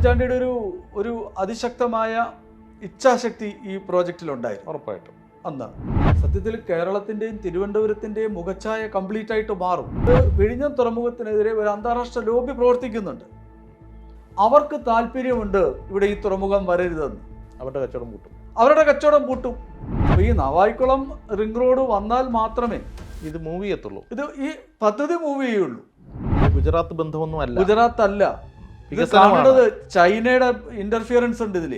ഉമ്മൻചാണ്ടിയുടെ ഒരു ഒരു അതിശക്തമായ ഇച്ഛാശക്തി ഈ പ്രോജക്റ്റിൽ പ്രോജക്റ്റിലുണ്ടായിരുന്നു. ഉറപ്പായിട്ടും. അന്ന്. സത്യത്തിൽ കേരളത്തിന്റെയും തിരുവനന്തപുരത്തിന്റെയും മുഖച്ഛായ കംപ്ലീറ്റ് ആയിട്ട് മാറും. വിഴിഞ്ഞം തുറമുഖത്തിനെതിരെ ഒരു അന്താരാഷ്ട്ര ലോബി പ്രവർത്തിക്കുന്നുണ്ട്. അവർക്ക് താല്പര്യമുണ്ട് ഇവിടെ ഈ തുറമുഖം വരരുതെന്ന്. അവരുടെ കച്ചവടം കൂട്ടും. അവരുടെ കച്ചവടം പൂട്ടും അപ്പൊ ഈ നവായിക്കുളം റിംഗ് റോഡ് വന്നാൽ മാത്രമേ ഇത് മൂവ് ചെയ്യത്തുള്ളൂ. ഇത് ഈ പദ്ധതി മൂവ് ചെയ്യുള്ളൂ. ഗുജറാത്ത് ബന്ധമൊന്നും അല്ല. ഗുജറാത്ത് അല്ല. കാണുന്നത് ചൈനയുടെ ഇന്റർഫിയറൻസ് ഉണ്ട് ഇതിൽ.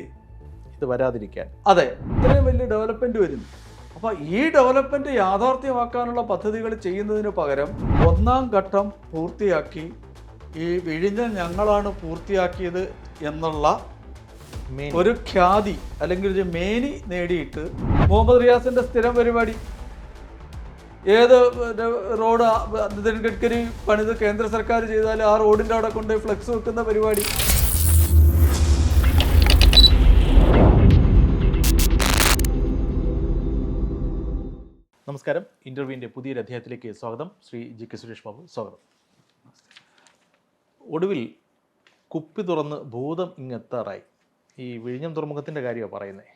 ഇത് വരാതിരിക്കാൻ. അതെ. ഇത്രയും വലിയ ഡെവലപ്മെന്റ് വരുന്നു. അപ്പൊ ഈ ഡെവലപ്മെന്റ് യാഥാർത്ഥ്യമാക്കാനുള്ള പദ്ധതികൾ ചെയ്യുന്നതിന് പകരം ഒന്നാം ഘട്ടം പൂർത്തിയാക്കി ഈ വിഴിഞ്ഞ ഞങ്ങളാണ് പൂർത്തിയാക്കിയത് എന്നുള്ള ഒരു ഖ്യാതി അല്ലെങ്കിൽ ഒരു മേനി നേടിയിട്ട് മുഹമ്മദ് റിയാസിന്റെ സ്ഥിരം പരിപാടി ഏത് റോഡ് നിതിൻ ഗഡ്കരി പണിത് കേന്ദ്ര സർക്കാർ ചെയ്താൽ ആ റോഡിന്റെ അവിടെ കൊണ്ട് ഫ്ലെക്സ് വെക്കുന്ന പരിപാടി. നമസ്കാരം. ഇന്റർവ്യൂവിന്റെ പുതിയൊരു അധ്യായത്തിലേക്ക് സ്വാഗതം. ശ്രീ ജി കെ സുരേഷ് ബാബു സ്വാഗതം. ഒടുവിൽ കുപ്പി തുറന്ന് ഭൂതം ഇങ്ങെത്താറായി. ഈ വിഴിഞ്ഞം തുറമുഖത്തിന്റെ കാര്യമാണ് പറയുന്നത്.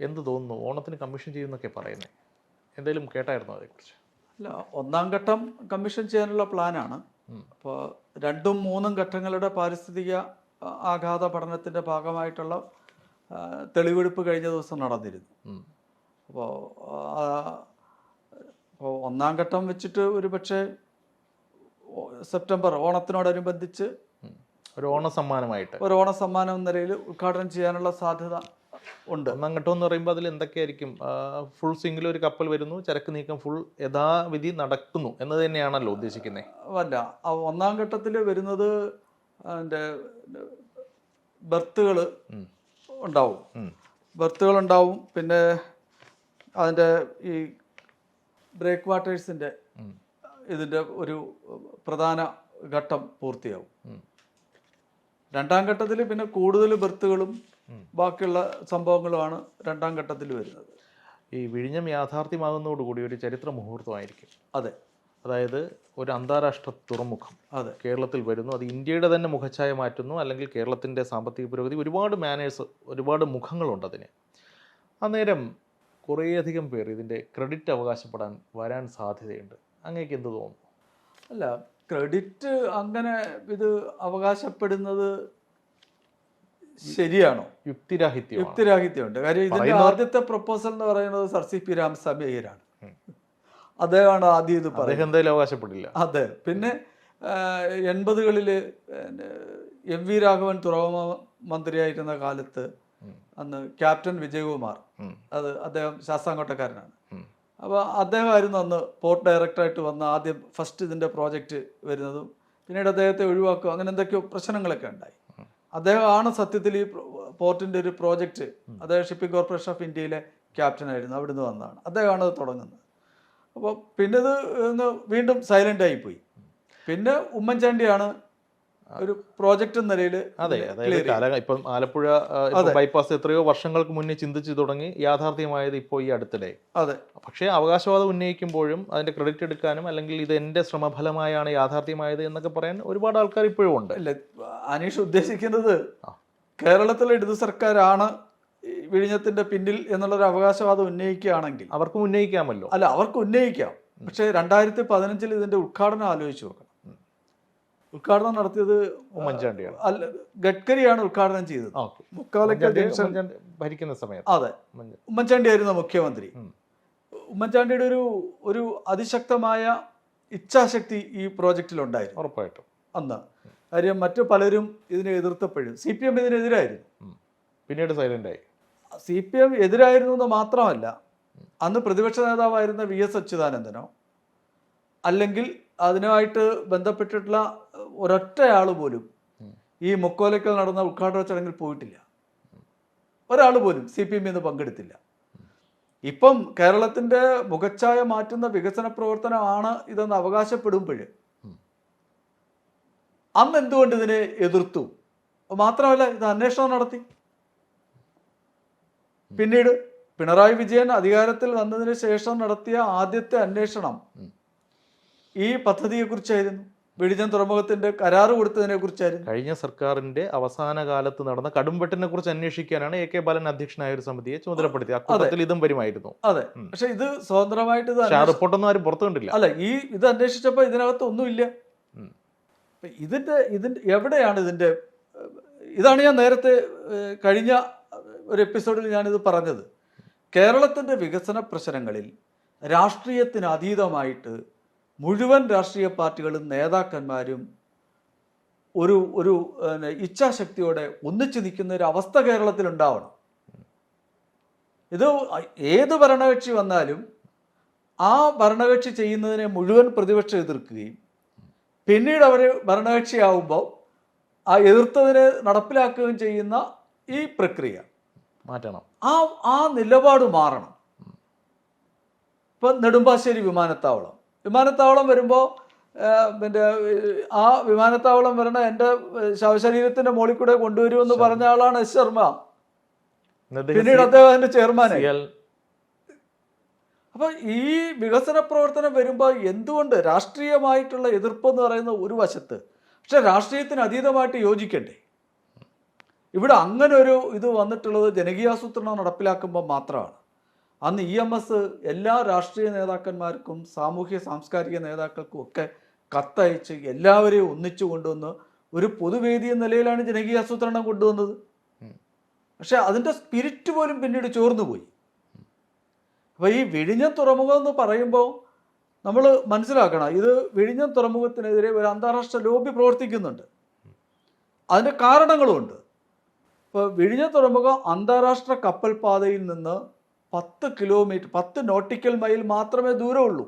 എന്ത് തോന്നുന്നു? ഓണത്തിന് കമ്മീഷൻ ചെയ്യുന്നൊക്കെ പറയുന്നത്. എന്തെങ്കിലും കേട്ടായിരുന്നോ അതേക്കുറിച്ച്? അല്ല ഒന്നാം ഘട്ടം കമ്മീഷൻ ചെയ്യാനുള്ള പ്ലാനാണ്. അപ്പോൾ രണ്ടും മൂന്നും ഘട്ടങ്ങളുടെ പാരിസ്ഥിതിക ആഘാത പഠനത്തിന്റെ ഭാഗമായിട്ടുള്ള തെളിവെടുപ്പ് കഴിഞ്ഞ ദിവസം നടന്നിരുന്നു. അപ്പോൾ അപ്പോൾ ഒന്നാം ഘട്ടം വെച്ചിട്ട് ഒരു പക്ഷേ സെപ്റ്റംബർ ഓണത്തിനോടനുബന്ധിച്ച് ഒരു ഓണ സമ്മാനമായിട്ട് ഒരു ഓണ സമ്മാനം എന്ന നിലയിൽ ഉദ്ഘാടനം ചെയ്യാനുള്ള സാധ്യത ഉണ്ട്. ഒന്നാം ഘട്ടം എന്ന് പറയുമ്പോൾ അതിൽ എന്തൊക്കെയായിരിക്കും? ഫുൾ സിംഗിൾ ഒരു കപ്പൽ വരുന്നു ചരക്ക് നീക്കം ഫുൾ യഥാവിധി നടക്കുന്നു എന്ന് തന്നെയാണല്ലോ ഉദ്ദേശിക്കുന്നത് അല്ല. ഒന്നാം ഘട്ടത്തിൽ വരുന്നത് എന്റെ ബർത്തുകൾ ഉണ്ടാവും. ബർത്തുകൾ ഉണ്ടാവും പിന്നെ അതിന്റെ ഈ ബ്രേക്ക് വാട്ടേഴ്സിന്റെ. ഇതിന്റെ ഒരു പ്രധാന ഘട്ടം പൂർത്തിയാവും. രണ്ടാം ഘട്ടത്തിൽ പിന്നെ കൂടുതൽ ബർത്തുകളും. ബാക്കിയുള്ള സംഭവങ്ങളുമാണ് രണ്ടാം ഘട്ടത്തിൽ വരുന്നത്. ഈ വിഴിഞ്ഞം യാഥാർത്ഥ്യമാകുന്നതോടുകൂടി ഒരു ചരിത്ര മുഹൂർത്തമായിരിക്കും അതെ. അതായത് ഒരു അന്താരാഷ്ട്ര തുറമുഖം. അതെ. കേരളത്തിൽ വരുന്നു. അത് ഇന്ത്യയുടെ തന്നെ മുഖച്ഛായ മാറ്റുന്നു. അല്ലെങ്കിൽ കേരളത്തിന്റെ സാമ്പത്തിക പുരോഗതി ഒരുപാട് മാനേഴ്സ് ഒരുപാട് മുഖങ്ങളുണ്ട് അതിന്. അന്നേരം കുറേയധികം പേർ ഇതിന്റെ ക്രെഡിറ്റ് അവകാശപ്പെടാൻ വരാൻ സാധ്യതയുണ്ട്. അങ്ങേക്ക് എന്ത് തോന്നുന്നു? അല്ല ക്രെഡിറ്റ് അങ്ങനെ ഇത് അവകാശപ്പെടുന്നത് ശരിയാണോ? യുക്തിരാഹിത്യം യുക്തിരാഹിത്യമുണ്ട്. കാര്യം ഇതിന്റെ ആദ്യത്തെ പ്രപ്പോസൽ എന്ന് പറയുന്നത് സർ സി പി രാമസ്വാമി അയ്യരാണ് അദ്ദേഹമാണ് ആദ്യം ഇത് പറയുന്നത്. എന്തായാലും അവകാശപ്പെടില്ല അതെ. പിന്നെ എൺപതുകളിൽ എം വി രാഘവൻ തുറവ മന്ത്രിയായിരുന്ന കാലത്ത് അന്ന് ക്യാപ്റ്റൻ വിജയകുമാർ. അത് അദ്ദേഹം ശാസ്താംകോട്ടക്കാരനാണ്. അപ്പൊ അപ്പോൾ അദ്ദേഹമായിരുന്നു അന്ന് പോർട്ട് ഡയറക്ടറായിട്ട് വന്ന ആദ്യം ഫസ്റ്റ് ഇതിന്റെ പ്രോജക്റ്റ് വരുന്നതും പിന്നീട് അദ്ദേഹത്തെ ഒഴിവാക്കുക അങ്ങനെ എന്തൊക്കെയോ പ്രശ്നങ്ങളൊക്കെ ഉണ്ടായി. അദ്ദേഹമാണ് സത്യത്തിൽ ഈ പോർട്ടിന്റെ ഒരു പ്രോജക്റ്റ്. അദ്ദേഹം ഷിപ്പിംഗ് കോർപ്പറേഷൻ ഓഫ് ഇന്ത്യയിലെ ക്യാപ്റ്റൻ ആയിരുന്നു. അവിടുന്ന് വന്നതാണ്. അദ്ദേഹമാണ് അത് തുടങ്ങുന്നത്. അപ്പോൾ പിന്നെ ഇത് വീണ്ടും സൈലന്റ് ആയിപ്പോയി പിന്നെ ഉമ്മൻചാണ്ടിയാണ് ഒരു പ്രോജക്റ്റ് എന്ന നിലയിൽ അതെ അതായത് ഇപ്പം ആലപ്പുഴ ബൈപ്പാസ് എത്രയോ വർഷങ്ങൾക്ക് മുന്നേ ചിന്തിച്ചു തുടങ്ങി യാഥാർത്ഥ്യമായത് ഇപ്പോൾ ഈ അടുത്തിടെ. അതെ. പക്ഷേ അവകാശവാദം ഉന്നയിക്കുമ്പോഴും അതിന്റെ ക്രെഡിറ്റ് എടുക്കാനും അല്ലെങ്കിൽ ഇത് എന്റെ ശ്രമഫലമായാണ് യാഥാർത്ഥ്യമായത് എന്നൊക്കെ പറയാൻ ഒരുപാട് ആൾക്കാർ ഇപ്പോഴും ഉണ്ട്. അല്ല അനീഷ് ഉദ്ദേശിക്കുന്നത് കേരളത്തിലെ ഇടതു സർക്കാരാണ് വിഴിഞ്ഞത്തിന്റെ പിന്നിൽ എന്നുള്ളൊരു അവകാശവാദം ഉന്നയിക്കുകയാണെങ്കിൽ അവർക്കും ഉന്നയിക്കാമല്ലോ. അല്ല അവർക്ക് ഉന്നയിക്കാം. പക്ഷേ രണ്ടായിരത്തി പതിനഞ്ചിൽ ഇതിന്റെ ഉദ്ഘാടനം ആലോചിച്ച് നോക്കണം. ഉദ്ഘാടനം നടത്തിയത് ഉമ്മൻചാണ്ടിയാണ് അല്ല ഗഡ്കരിയാണ് ഉദ്ഘാടനം ചെയ്തത്. മുക്കാലക്കൽ ജംഗ്ഷൻ ഭരിക്കുന്ന സമയത്ത്. അതെ. ഉമ്മൻചാണ്ടി. ഉമ്മൻചാണ്ടി ആയിരുന്നു മുഖ്യമന്ത്രി. ഉമ്മൻചാണ്ടിയുടെ ഒരു ഒരു അതിശക്തമായ ഇച്ഛാശക്തി ഈ പ്രോജക്റ്റിൽ ഉണ്ടായിരുന്നു ഉറപ്പായിട്ടും. അന്ന്. കാര്യം മറ്റു പലരും ഇതിനെ എതിർത്തപ്പോഴും. സി പി എം ഇതിനെതിരായിരുന്നു. പിന്നീട് സൈലന്റ് ആയി സി പി എം എതിരായിരുന്നു എന്ന് മാത്രമല്ല അന്ന് പ്രതിപക്ഷ നേതാവായിരുന്ന വി എസ് അച്യുതാനന്ദനോ അല്ലെങ്കിൽ അതിനുമായിട്ട് ബന്ധപ്പെട്ടിട്ടുള്ള ഒരൊറ്റയാൾ പോലും ഈ മുക്കോലയ്ക്കൽ നടന്ന ഉദ്ഘാടന ചടങ്ങിൽ പോയിട്ടില്ല. ഒരാൾ പോലും സി പി എമ്മിൽ നിന്ന് പങ്കെടുത്തില്ല. ഇപ്പം കേരളത്തിന്റെ മുഖച്ഛായ മാറ്റുന്ന വികസന പ്രവർത്തനമാണ് ഇതെന്ന് അവകാശപ്പെടുമ്പോൾ. അന്ന് എന്തുകൊണ്ട് ഇതിനെ എതിർത്തു? മാത്രമല്ല ഇത് അന്വേഷണം നടത്തി. പിന്നീട് പിണറായി വിജയൻ അധികാരത്തിൽ വന്നതിന് ശേഷം നടത്തിയ ആദ്യത്തെ അന്വേഷണം. ഈ പദ്ധതിയെക്കുറിച്ചായിരുന്നു. വിഴിഞ്ഞം തുറമുഖത്തിന്റെ കരാറ് കൊടുത്തതിനെ കുറിച്ചായിരുന്നു. കഴിഞ്ഞ സർക്കാരിന്റെ അവസാന കാലത്ത് നടന്ന കടുംവെട്ടിനെ കുറിച്ച് അന്വേഷിക്കാനാണ് എ കെ ബാലൻ അധ്യക്ഷനായ ഒരു സമിതിയെ ചുമതലപ്പെടുത്തി അക്കൂട്ടത്തിൽ ഇതും വരുമായിരുന്നു. അതെ. പക്ഷെ ഇത് സ്വതന്ത്രമായിട്ട് ഇത് റിപ്പോർട്ടൊന്നും ആരും പുറത്തു കണ്ടില്ല. അല്ല ഈ ഇത് അന്വേഷിച്ചപ്പോൾ ഇതിനകത്ത് ഒന്നുമില്ല. ഇതിന്റെ ഇതിന്റെ എവിടെയാണ് ഇതിന്റെ ഇതാണ് ഞാൻ നേരത്തെ കഴിഞ്ഞ ഒരു എപ്പിസോഡിൽ ഞാനിത് പറഞ്ഞത്. കേരളത്തിന്റെ വികസന പ്രശ്നങ്ങളിൽ രാഷ്ട്രീയത്തിന് അതീതമായിട്ട് മുഴുവൻ രാഷ്ട്രീയ പാർട്ടികളും നേതാക്കന്മാരും ഒരു ഒരു ഇച്ഛാശക്തിയോടെ ഒന്നിച്ചു നിൽക്കുന്ന ഒരു അവസ്ഥ കേരളത്തിൽ ഉണ്ടാവണം. ഇത് ഏത് ഭരണകക്ഷി വന്നാലും ആ ഭരണകക്ഷി ചെയ്യുന്നതിനെ മുഴുവൻ പ്രതിപക്ഷം എതിർക്കുകയും പിന്നീട് അവർ ഭരണകക്ഷിയാവുമ്പോൾ ആ എതിർത്തതിനെ നടപ്പിലാക്കുകയും ചെയ്യുന്ന ഈ പ്രക്രിയ. മാറ്റണം. ആ ആ നിലപാട് മാറണം. ഇപ്പം നെടുമ്പാശ്ശേരി വിമാനത്താവളം. വിമാനത്താവളം വരുമ്പോൾ പിന്നെ ആ വിമാനത്താവളം വരണ എന്റെ ശവശരീരത്തിന്റെ മുകളിൽ കൂടെ കൊണ്ടുവരുമെന്ന് പറഞ്ഞ ആളാണ് എസ് ശർമ്മ. പിന്നീട് അദ്ദേഹം അതിന്റെ ചെയർമാനായി. അപ്പൊ ഈ വികസന പ്രവർത്തനം വരുമ്പോൾ എന്തുകൊണ്ട് രാഷ്ട്രീയമായിട്ടുള്ള എതിർപ്പ് എന്ന് പറയുന്ന ഒരു വശത്ത് പക്ഷെ രാഷ്ട്രീയത്തിന് അതീതമായിട്ട് യോജിക്കണ്ടേ? ഇവിടെ അങ്ങനെ ഒരു ഇത് വന്നിട്ടുള്ളത് ജനകീയാസൂത്രണം നടപ്പിലാക്കുമ്പോൾ മാത്രമാണ്. അന്ന് ഇ എം എസ് എല്ലാ രാഷ്ട്രീയ നേതാക്കന്മാർക്കും സാമൂഹ്യ സാംസ്കാരിക നേതാക്കൾക്കും ഒക്കെ കത്തയച്ച് എല്ലാവരെയും ഒന്നിച്ചു കൊണ്ടുവന്ന് ഒരു പൊതുവേദി എന്ന നിലയിലാണ് ജനകീയ ആസൂത്രണം കൊണ്ടുവന്നത്. പക്ഷെ അതിന്റെ സ്പിരിറ്റ് പോലും പിന്നീട് ചോർന്നു പോയി അപ്പോൾ ഈ വിഴിഞ്ഞ തുറമുഖം എന്ന് പറയുമ്പോൾ നമ്മൾ മനസ്സിലാക്കണം ഇത് വിഴിഞ്ഞ തുറമുഖത്തിനെതിരെ ഒരു അന്താരാഷ്ട്ര ലോബി പ്രവർത്തിക്കുന്നുണ്ട്. അതിന്റെ കാരണങ്ങളുമുണ്ട്. ഇപ്പോൾ വിഴിഞ്ഞ തുറമുഖം അന്താരാഷ്ട്ര കപ്പൽപാതയിൽ നിന്ന് പത്ത് കിലോമീറ്റർ പത്ത് നോട്ടിക്കൽ മൈൽ മാത്രമേ ദൂരമുള്ളൂ.